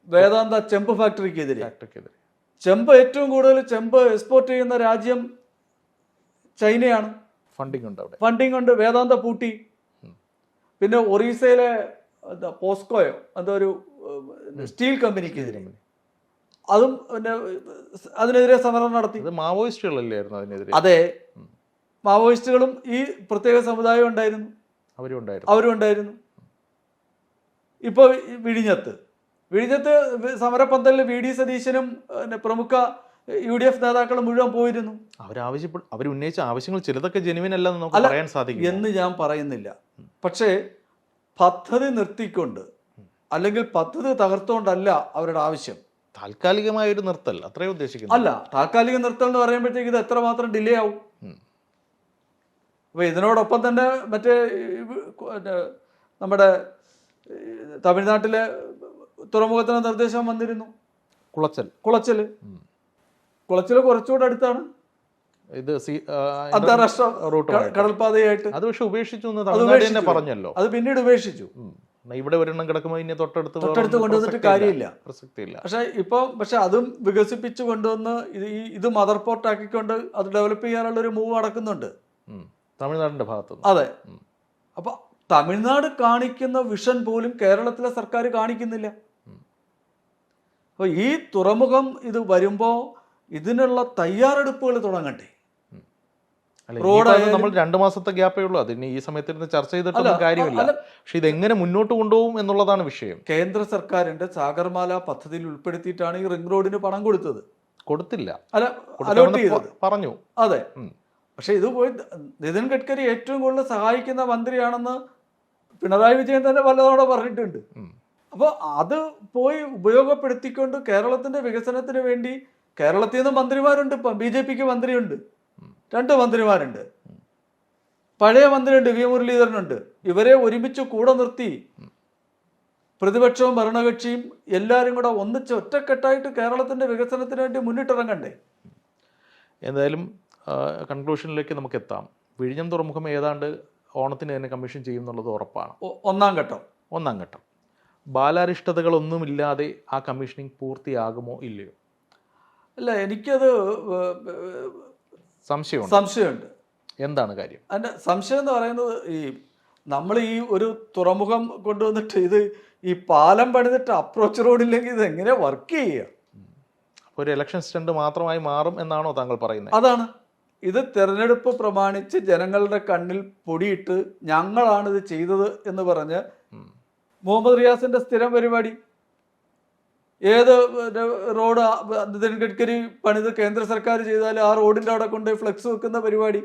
വേദാന്ത ചെമ്പ് ഫാക്ടറിക്കെതിരെ. ഫാക്ടറിക്കെതിരെ. ചെമ്പ് ഏറ്റവും കൂടുതൽ ചെമ്പ് എക്സ്പോർട്ട് ചെയ്യുന്ന രാജ്യം ചൈനയാണ്. ഫണ്ടിങ് ഉണ്ട് അവിടെ. ഫണ്ടിങ് ഉണ്ട് വേദാന്ത പൂട്ടി. പിന്നെ ഒറീസയിലെ എന്താ പോസ്കോയോ എന്തോ ഒരു സ്റ്റീൽ സ്റ്റീൽ കമ്പനിക്കെതിരെ അതും പിന്നെ അതിനെതിരെ സമരം നടത്തി. മാവോയിസ്റ്റുകളല്ലായിരുന്നു അതിനെതിരെ. അതെ. മാവോയിസ്റ്റുകളും ഈ പ്രത്യേക സമുദായം ഉണ്ടായിരുന്നു. അവരും ഉണ്ടായിരുന്നു. അവരും ഉണ്ടായിരുന്നു. ഇപ്പോൾ വിഴിഞ്ഞത്ത്. വിഴിഞ്ഞത്ത് സമരപ്പന്തലിൽ വി ഡി സതീശനും പ്രമുഖ യു ഡി എഫ് നേതാക്കളും മുഴുവൻ പോയിരുന്നു. അവരാവശ്യപ്പെട്ട അവർ ഉന്നയിച്ച ആവശ്യങ്ങൾ ചിലതൊക്കെ ജെനുവിൻ അല്ലെന്ന് നമുക്ക് പറയാൻ സാധിക്കും എന്ന് ഞാൻ പറയുന്നില്ല. പക്ഷേ പദ്ധതി നിർത്തിക്കൊണ്ട് അല്ലെങ്കിൽ പദ്ധതി തകർത്തുകൊണ്ടല്ല അവരുടെ ആവശ്യം. താൽക്കാലികമായ ഒരു നിർത്തൽ അത്രയും ഉദ്ദേശിക്കുന്നു അല്ല താൽക്കാലിക നിർത്തൽ എന്ന് പറയുമ്പോഴത്തേക്ക് ഇത് എത്രമാത്രം ഡിലേ ആവും. അപ്പൊ ഇതിനോടൊപ്പം തന്നെ മറ്റേ നമ്മുടെ തമിഴ്നാട്ടിലെ തുറമുഖത്തിന് നിർദ്ദേശം വന്നിരുന്നു. കുളച്ചൽ. കുളച്ചൽ. കുളച്ചൽ കുളച്ചൽ കുറച്ചുകൂടെ അടുത്താണ്. ഇത് അന്താരാഷ്ട്ര റൂട്ട് കടൽപാതയായിട്ട്. അത് പക്ഷെ ഉപേക്ഷിച്ചു എന്ന്. പറഞ്ഞല്ലോ. അത് പിന്നീട് ഉപേക്ഷിച്ചു. ഇവിടെ ഒരെണ്ണം കിടക്കുമ്പോൾ ഇനി തൊട്ടടുത്ത് തൊട്ടടുത്ത് കൊണ്ടുവന്നിട്ട്. കാര്യമില്ല. പ്രസക്തിയില്ല. പക്ഷെ ഇപ്പൊ പക്ഷെ അതും വികസിപ്പിച്ചു കൊണ്ടുവന്ന് ഇത് ഇത് മദർ പോർട്ട് ആക്കിക്കൊണ്ട് അത് ഡെവലപ്പ് ചെയ്യാനുള്ള ഒരു മൂവ് നടക്കുന്നുണ്ട്. തമിഴ്നാടിന്റെ ഭാഗത്ത് അതെ. അപ്പൊ തമിഴ്നാട് കാണിക്കുന്ന വിഷൻ പോലും കേരളത്തിലെ സർക്കാർ കാണിക്കുന്നില്ല. അപ്പോൾ അപ്പൊ ഈ തുറമുഖം ഇത് വരുമ്പോ ഇതിനുള്ള തയ്യാറെടുപ്പുകൾ തുടങ്ങട്ടെ. നമ്മൾ രണ്ടു മാസത്തെ ഗ്യാപ്പേ ഉള്ളൂ. അതിന് ഈ സമയത്തിരുന്ന് ചർച്ച ചെയ്തിട്ടുള്ള കാര്യമില്ല. പക്ഷെ ഇതെങ്ങനെ മുന്നോട്ട് കൊണ്ടുപോകും എന്നുള്ളതാണ് വിഷയം. കേന്ദ്ര സർക്കാരിന്റെ സാഗർമാല പദ്ധതിയിൽ ഉൾപ്പെടുത്തിയിട്ടാണ് ഈ റിംഗ് റോഡിന് പണം കൊടുത്തത്. കൊടുത്തില്ല. അല്ല അലോട്ട് ചെയ്തത്. പറഞ്ഞു. അതെ. പക്ഷെ ഇത് പോയി നിതിൻ ഗഡ്കരി ഏറ്റവും കൂടുതൽ സഹായിക്കുന്ന മന്ത്രിയാണെന്ന് പിണറായി വിജയൻ തന്നെ പലതവണ പറഞ്ഞിട്ടുണ്ട്. അപ്പോൾ അത് പോയി ഉപയോഗപ്പെടുത്തിക്കൊണ്ട് കേരളത്തിന്റെ വികസനത്തിന് വേണ്ടി കേരളത്തിൽ നിന്ന് മന്ത്രിമാരുണ്ട് ഇപ്പം ബി ജെ പിക്ക് മന്ത്രിയുണ്ട് രണ്ട് മന്ത്രിമാരുണ്ട്. പഴയ മന്ത്രിയുണ്ട് വി മുരളീധരനുണ്ട്. ഇവരെ ഒരുമിച്ച് കൂടെ നിർത്തി പ്രതിപക്ഷവും ഭരണകക്ഷിയും എല്ലാവരും കൂടെ ഒന്നിച്ച് ഒറ്റക്കെട്ടായിട്ട് കേരളത്തിന്റെ വികസനത്തിന് വേണ്ടി മുന്നിട്ടിറങ്ങണ്ടേ? എന്തായാലും കൺക്ലൂഷനിലേക്ക് നമുക്ക് എത്താം. വിഴിഞ്ഞം തുറമുഖം ഏതാണ്ട് ഓണത്തിന് തന്നെ കമ്മീഷൻ ചെയ്യും എന്നുള്ളത് ഉറപ്പാണ് ഒന്നാം ഘട്ടം. ഒന്നാം ഘട്ടം. ബാലാരിഷ്ടതകളൊന്നുമില്ലാതെ ആ കമ്മീഷനിങ് പൂർത്തിയാകുമോ ഇല്ലയോ? അല്ല എനിക്കത് സംശയമുണ്ട്. സംശയമുണ്ട്. എന്താണ് കാര്യം? അതിന്റെ സംശയം എന്ന് പറയുന്നത് ഈ നമ്മൾ ഈ ഒരു തുറമുഖം കൊണ്ടുവന്നിട്ട് ഇത് ഈ പാലം പണിതിട്ട് അപ്രോച്ച് റോഡില്ലെങ്കിൽ ഇത് എങ്ങനെ വർക്ക് ചെയ്യുക? അപ്പോൾ ഒരു ഇലക്ഷൻ സ്റ്റണ്ട് മാത്രമായി മാറും എന്നാണോ താങ്കൾ പറയുന്നത്? അതാണ്. ഇത് തെരഞ്ഞെടുപ്പ് പ്രമാണിച്ച് ജനങ്ങളുടെ കണ്ണിൽ പൊടിയിട്ട് ഞങ്ങളാണ് ഇത് ചെയ്തത് എന്ന് പറഞ്ഞ് മുഹമ്മദ് റിയാസിന്റെ സ്ഥിരം പരിപാടി. ഏത് റോഡ് നിതിൻ ഗഡ്കരി പണിത് കേന്ദ്ര സർക്കാർ ചെയ്താൽ ആ റോഡിന്റെ അവിടെ കൊണ്ട് ഫ്ലെക്സ് വെക്കുന്ന പരിപാടി.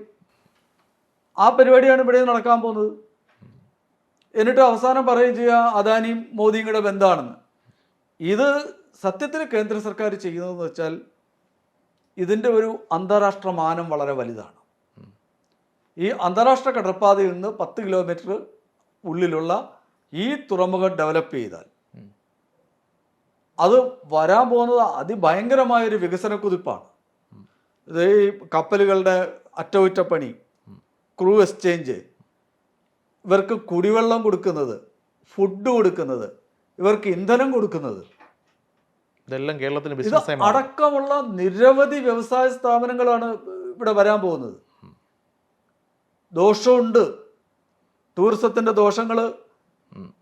ആ പരിപാടിയാണ് ഇവിടെ നടക്കാൻ പോകുന്നത്. എന്നിട്ട് അവസാനം പറയുകയും ചെയ്യുക അദാനിയും മോദിയും കൂടെ ബന്ധമാണെന്ന് ഇത് സത്യത്തിൽ കേന്ദ്ര സർക്കാർ ചെയ്യുന്നതെന്ന് വെച്ചാൽ ഇതിന്റെ ഒരു അന്താരാഷ്ട്ര മാനം വളരെ വലുതാണ്. ഈ അന്താരാഷ്ട്ര കടൽപ്പാതയിൽ നിന്ന് പത്ത് കിലോമീറ്റർ ഉള്ളിലുള്ള ഈ തുറമുഖം ഡെവലപ്പ് ചെയ്താൽ അത് വരാൻ പോകുന്നത് അതിഭയങ്കരമായൊരു വികസന കുതിപ്പാണ്. ഇത് ഈ കപ്പലുകളുടെ അറ്റകുറ്റപ്പണി ക്രൂ എക്സ്ചേഞ്ച് ഇവർക്ക് കുടിവെള്ളം കൊടുക്കുന്നത് ഫുഡ് കൊടുക്കുന്നത് ഇവർക്ക് ഇന്ധനം കൊടുക്കുന്നത് ഇതെല്ലാം കേരളത്തിന് ബിസിനസ് അടക്കമുള്ള നിരവധി വ്യവസായ സ്ഥാപനങ്ങളാണ് ഇവിടെ വരാൻ പോകുന്നത്. ദോഷമുണ്ട്. ടൂറിസത്തിന്റെ ദോഷങ്ങൾ.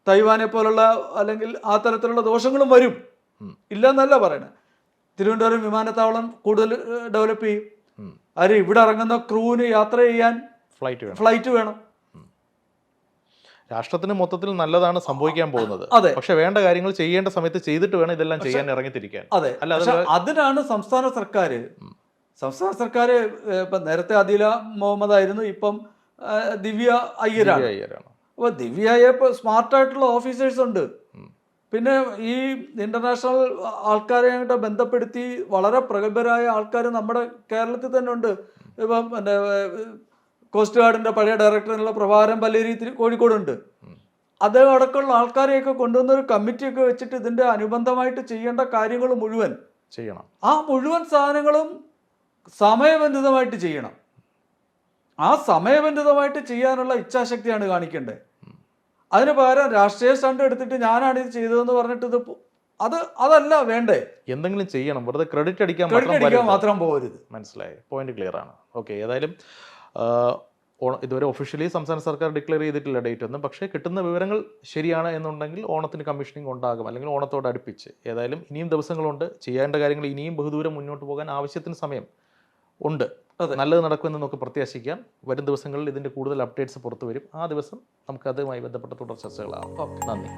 തൈവാനെ പോലുള്ള അല്ലെങ്കിൽ ആ തരത്തിലുള്ള ദോഷങ്ങളും വരും. ഇല്ലെന്നല്ല പറയണേ. തിരുവനന്തപുരം വിമാനത്താവളം കൂടുതൽ ഡെവലപ്പ് ചെയ്യും. അവർ ഇവിടെ ഇറങ്ങുന്ന ക്രൂവിന് യാത്ര ചെയ്യാൻ ഫ്ലൈറ്റ് ഫ്ലൈറ്റ് വേണം. രാഷ്ട്രത്തിന് മൊത്തത്തിൽ നല്ലതാണ് സംഭവിക്കാൻ പോകുന്നത്. അതെ. പക്ഷെ വേണ്ട കാര്യങ്ങൾ ചെയ്യേണ്ട സമയത്ത് ചെയ്തിട്ട് വേണം ഇതെല്ലാം ചെയ്യാൻ ഇറങ്ങിത്തിരിക്കാൻ. അതെ. അല്ല, അതിനാണ് സംസ്ഥാന സർക്കാർ സംസ്ഥാന സർക്കാർ ഇപ്പം നേരത്തെ അദില മുഹമ്മദ് ആയിരുന്നു ഇപ്പം ദിവ്യ അയ്യരാണ്. ദിവ്യ അയ്യരാണ്. അപ്പോൾ ദിവ്യയെ ഇപ്പോൾ സ്മാർട്ടായിട്ടുള്ള ഓഫീസേഴ്സ് ഉണ്ട്. പിന്നെ ഈ ഇന്റർനാഷണൽ ആൾക്കാരെ അങ്ങോട്ട് ബന്ധപ്പെടുത്തി വളരെ പ്രഗത്ഭരായ ആൾക്കാർ നമ്മുടെ കേരളത്തിൽ തന്നെ ഉണ്ട്. ഇപ്പം കോസ്റ്റ് ഗാർഡിന്റെ പഴയ ഡയറക്ടർ എന്നുള്ള പ്രഭാരം പല്ലേരി രീതിയിൽ കോഴിക്കോടുണ്ട്. അദ്ദേഹം അടക്കമുള്ള ആൾക്കാരെയൊക്കെ കൊണ്ടുവന്ന ഒരു കമ്മിറ്റിയൊക്കെ വെച്ചിട്ട് ഇതിന്റെ അനുബന്ധമായിട്ട് ചെയ്യേണ്ട കാര്യങ്ങൾ മുഴുവൻ ചെയ്യണം. ആ മുഴുവൻ സാധനങ്ങളും സമയബന്ധിതമായിട്ട് ചെയ്യണം. ആ സമയബന്ധിതമായിട്ട് ചെയ്യാനുള്ള ഇച്ഛാശക്തിയാണ് കാണിക്കേണ്ടത്. അതിന് പകരം രാഷ്ട്രീയ സ്റ്റണ്ട് എടുത്തിട്ട് ഞാനാണ് ഇത് ചെയ്തതെന്ന് പറഞ്ഞിട്ട് ഇത് അത് അതല്ല വേണ്ടേ? എന്തെങ്കിലും ചെയ്യണം. വെറുതെ ക്രെഡിറ്റ് അടിക്കാൻ മാത്രം പോകരുത് മനസ്സിലായി. പോയിന്റ് ക്ലിയർ ആണ്. ഓക്കെ ഏതായാലും ഇതുവരെ ഒഫീഷ്യലി സംസ്ഥാന സർക്കാർ ഡിക്ലെയർ ചെയ്തിട്ടില്ല ഡേറ്റ് ഒന്നും. പക്ഷേ കിട്ടുന്ന വിവരങ്ങൾ ശരിയാണ് എന്നുണ്ടെങ്കിൽ ഓണത്തിന് കമ്മീഷനിങ് ഉണ്ടാകും. അല്ലെങ്കിൽ ഓണത്തോട് അടുപ്പിച്ച്. ഏതായാലും ഇനിയും ദിവസങ്ങളുണ്ട്. ചെയ്യേണ്ട കാര്യങ്ങൾ ഇനിയും ബഹുദൂരം മുന്നോട്ട് പോകാൻ ആവശ്യത്തിന് സമയം ഉണ്ട്. അതെ. നല്ലത് നടക്കുമെന്ന് നമുക്ക് പ്രത്യാശിക്കാം. വരും ദിവസങ്ങളിൽ ഇതിന്റെ കൂടുതൽ അപ്ഡേറ്റ്സ് പുറത്തു വരും ആ ദിവസം നമുക്കതുമായി ബന്ധപ്പെട്ട തുടർ ചർച്ചകളാവും. ഓക്കെ. നന്ദി.